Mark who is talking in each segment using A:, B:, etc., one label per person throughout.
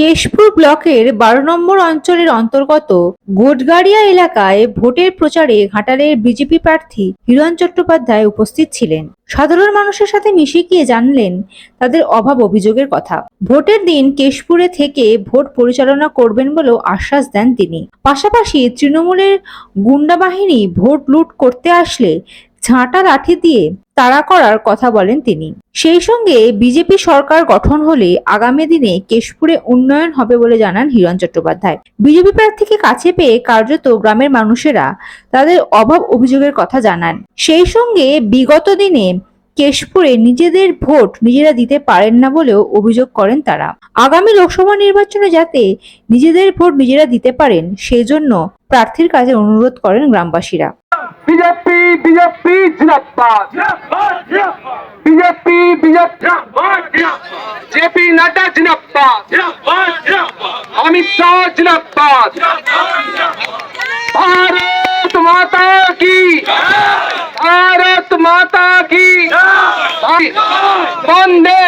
A: কেশপুর ব্লকের বারো নম্বর অঞ্চলের অন্তর্গত গোটগাড়িয়া এলাকায় ভোটের প্রচারে ঘাটালের বিজেপি প্রার্থী হিরণ চট্টোপাধ্যায় উপস্থিত ছিলেন। সাধারণ মানুষের সাথে মিশে গিয়ে জানলেন তাদের অভাব অভিযোগের কথা। ভোটের দিন কেশপুরে থেকে ভোট পরিচালনা করবেন বলেও আশ্বাস দেন তিনি। পাশাপাশি তৃণমূলের গুন্ডা বাহিনী ভোট লুট করতে আসলে ঝাঁটা লাঠি দিয়ে তাড়া করার কথা বলেন তিনি। সেই সঙ্গে বিজেপি সরকার গঠন হলে আগামী দিনে কেশপুরে উন্নয়ন হবে বলে জানান হিরণ চট্টোপাধ্যায়। বিজেপি প্রার্থীকে কাছে পেয়ে কার্যত গ্রামের মানুষেরা তাদের অভাব অভিযোগের কথা জানান। সেই সঙ্গে বিগত দিনে কেশপুরে নিজেদের ভোট নিজেরা দিতে পারেন না বলেও অভিযোগ করেন তারা। আগামী লোকসভা নির্বাচনে যাতে নিজেদের ভোট নিজেরা দিতে পারেন সেজন্য প্রার্থীর কাছে অনুরোধ করেন গ্রামবাসীরা।
B: বিজেপি বিজেপি জিন্দাবাদ বিজেপি বিজেপি জেপি নাড্ডা জিন্দাবাদ অমিত শাহ জিন্দাবাদ भारत माता की भारत माता की बंदे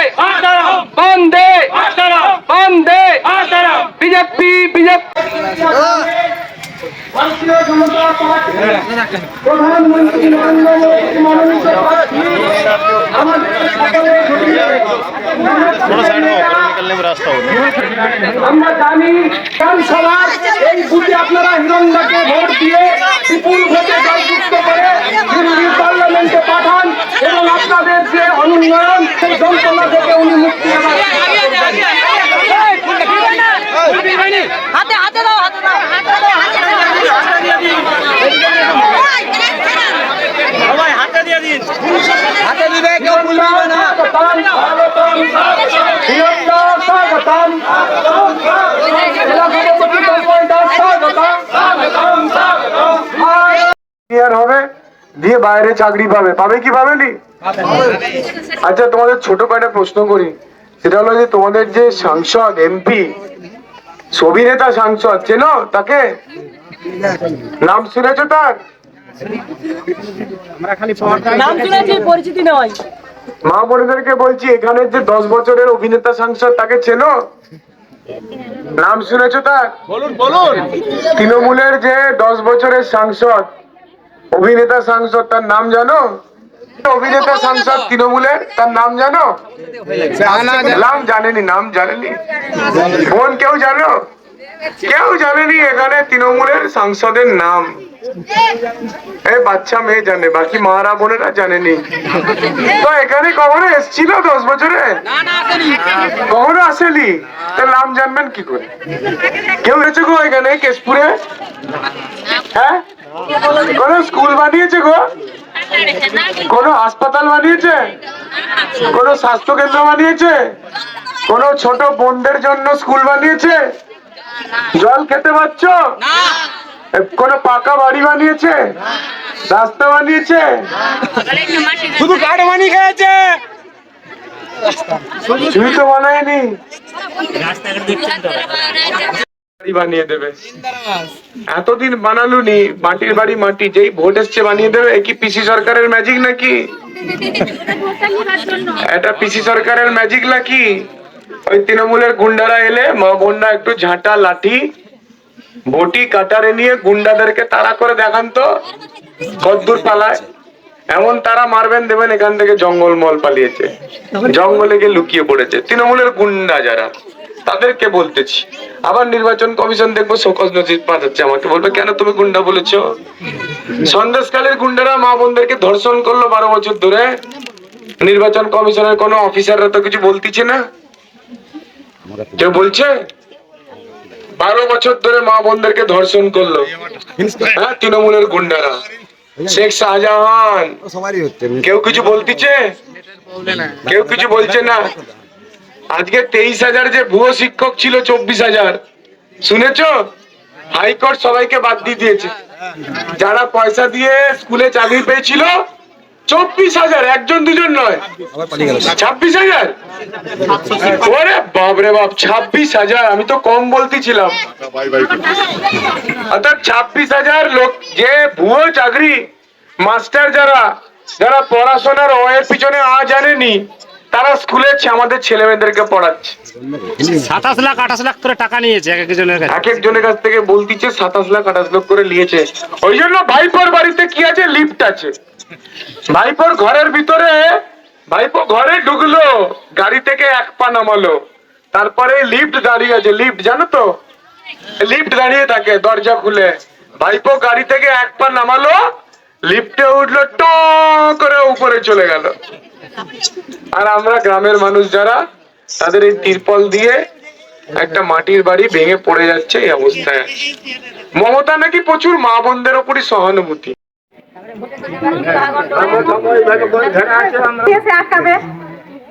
B: প্রধানমন্ত্রী নরেন্দ্র মনোনীত আমাদের আমরা জানি বিধানসভার এই বুথে আপনারা হিরঙ্গাকে ভোট দিয়ে বিপুল ভোটে জয়যুক্ত করে বাইরে চাকরি পাবে। পাবে কি পাবে নি? আচ্ছা তোমাদের ছোট কয়টা প্রশ্ন করি। সেটা হলো যে তোমাদের যে সাংসদ এমপি অভিনেতা সাংসদ চেনো তাকে? নাম শুনেছো তার?
C: নাম শুনেছি পরিচিতি নয়।
B: মা বোনেদেরকে বলছি এখানে যে দশ বছরের অভিনেতা সাংসদ তাকে চেনো? নাম শুনেছো তার?
D: বলুন বলুন।
B: তৃণমূলের যে দশ বছরের সাংসদ অভিনেতা সাংসদ তার নাম জানো? অভিনেতা সাংসদ তৃণমূলের তার নাম জানো? নাম জানেনি নাম জানেনি। বোন কেউ জানো? কেউ জানেনি এখানে তৃণমূলের সাংসদের নাম। এই বাচ্চা মেয়ে জানে বাকি মারা বোনেরা জানেনি। তো এখানে কখনো এসছিল দশ বছরে? কখনো আসেনি? তার নাম জানবেন কি করে? কেউ এসেছে গো এখানে কেশপুরে? হ্যাঁ? কোন স্কুল বানিয়েছে গো? কোন হাসপাতাল বানিয়েছে? কোন স্বাস্থ্য কেন্দ্র বানিয়েছে? কোন ছোট বোনদের জন্য স্কুল বানিয়েছে? জল খেতে পাচ্ছ কোন পাকা বাড়ি বানিয়েছে? রাস্তা বানিয়েছে?
D: শুধু কাঠ মানি খেয়েছে।
B: তুই তো বানায়নি। বানিয়ে দেবে। এতদিন বানালুনি মাটির বাড়ি মাটি যেই ভোট এসছে বানিয়ে দেবে কি পিসি সরকারের ম্যাজিক নাকি? এটা পিসি সরকারের ম্যাজিক নাকি? ওই তৃণমূলের গুন্ডারা এলে মা একটু ঝাঁটা লাঠি বটি কাটারে নিয়ে গুন্ডাদেরকে তাড়া করে দেখান তো কদ্দূর পালায়। এমন তারা মারবেন দেবেন এখান থেকে জঙ্গল মল পালিয়েছে। জঙ্গলে গিয়ে লুকিয়ে পড়েছে। তৃণমূলের গুন্ডা যারা। তাদেরকে বলতেছি। আবার নির্বাচন কমিশন দেখব শোকজ নজির পাঠাচ্ছে আমাকে। বলবে কেন তুমি গুন্ডা বলেছ? সন্দেশকালের গুন্ডারা মা বোনদেরকে ধর্ষণ করল বারো বছর ধরে। নির্বাচন কমিশনের কোনো অফিসাররা তো কিছু বলতিছে না। কেউ বলছে? বারো বছর ধরে মা বোনদেরকে ধর্ষণ করল। হ্যাঁ তৃণমূলের গুন্ডারা। শেখ শাহজাহান। কেউ কিছু বলতিছে? কেউ কিছু বলছে না। আজকে তেইশ হাজার যে ভুয়ো শিক্ষক ছিল, চব্বিশ হাজার। শুনেছো? হাইকোর্ট সবাইকে বাদ দিয়ে দিয়েছে। যারা পয়সা দিয়ে স্কুলে চাকরি পেয়েছিল, চব্বিশ হাজার, একজন দুজন নয়। ছাব্বিশ হাজার? ওরে বাপরে বাপ, ছাব্বিশ হাজার, আমি তো কম বলতেছিলাম অর্থাৎ ছাব্বিশ হাজার লোক, যে ভুয়ো চাকরি, মাস্টার যারা যারা পড়াশোনার অয়ের পিছনে আ জানেনি তারা স্কুলে আমাদের ছেলে মেয়েদেরকে পড়াচ্ছে।
D: সাতাশ লাখ আঠাশ লাখ করে টাকা নিয়েছে এক একজনের কাছে।
B: এক একজনের কাছ থেকে বলতিছে সাতাশ লাখ আঠাশ লাখ করে নিয়েছে। ওই জন্য ভাইপোর বাড়িতে কি আছে? লিফট আছে। ভাইপোর ঘরের ভিতরে ভাইপো ঘরে ঢুকলো গাড়ি থেকে এক পা নামালো। তারপরে লিফট দাঁড়িয়ে আছে। লিফট জানো তো? লিফট দাঁড়িয়ে থাকে দরজা খুলে। ভাইপো গাড়ি থেকে এক পা নামালো লিফটে উঠল ট করে উপরে চলে গেল। আর আমরা গ্রামের মানুষ যারা, তাদের এই তিরপল দিয়ে একটা মাটির বাড়ি ভেঙে পড়ে যাচ্ছে এই অবস্থায়। মমতা নাকি প্রচুর মা বোনদের ওপরই সহানুভূতি।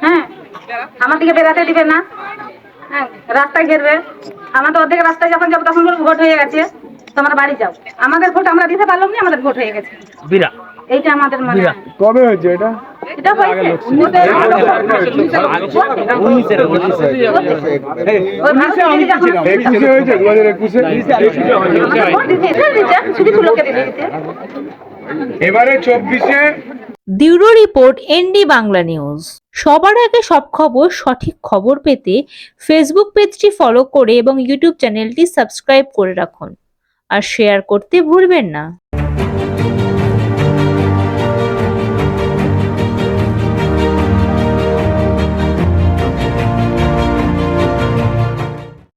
E: হ্যাঁ আমার দিকে বেরাতে দিবে না। হ্যাঁ রাস্তায় ঘেরবে। আমাদের অর্ধেক রাস্তায় যখন যাব তখন ভোট হয়ে গেছে। তোমরা বাড়ি যাও। আমাদের ভোট আমরা দিতে পারলাম না, আমাদের ভোট হয়ে গেছে। এইটা আমাদের মানে
B: কবে হয়েছে এটা?
E: এটা হয়েছে।
B: এবারে চব্বিশে?
A: Report ND Bangla news. সবার আগে সব খবর সঠিক খবর পেতে ফেসবুক পেজটি ফলো করে এবং ইউটিউব চ্যানেলটি সাবস্ক্রাইব করে রাখুন। আর শেয়ার করতে ভুলবেন না।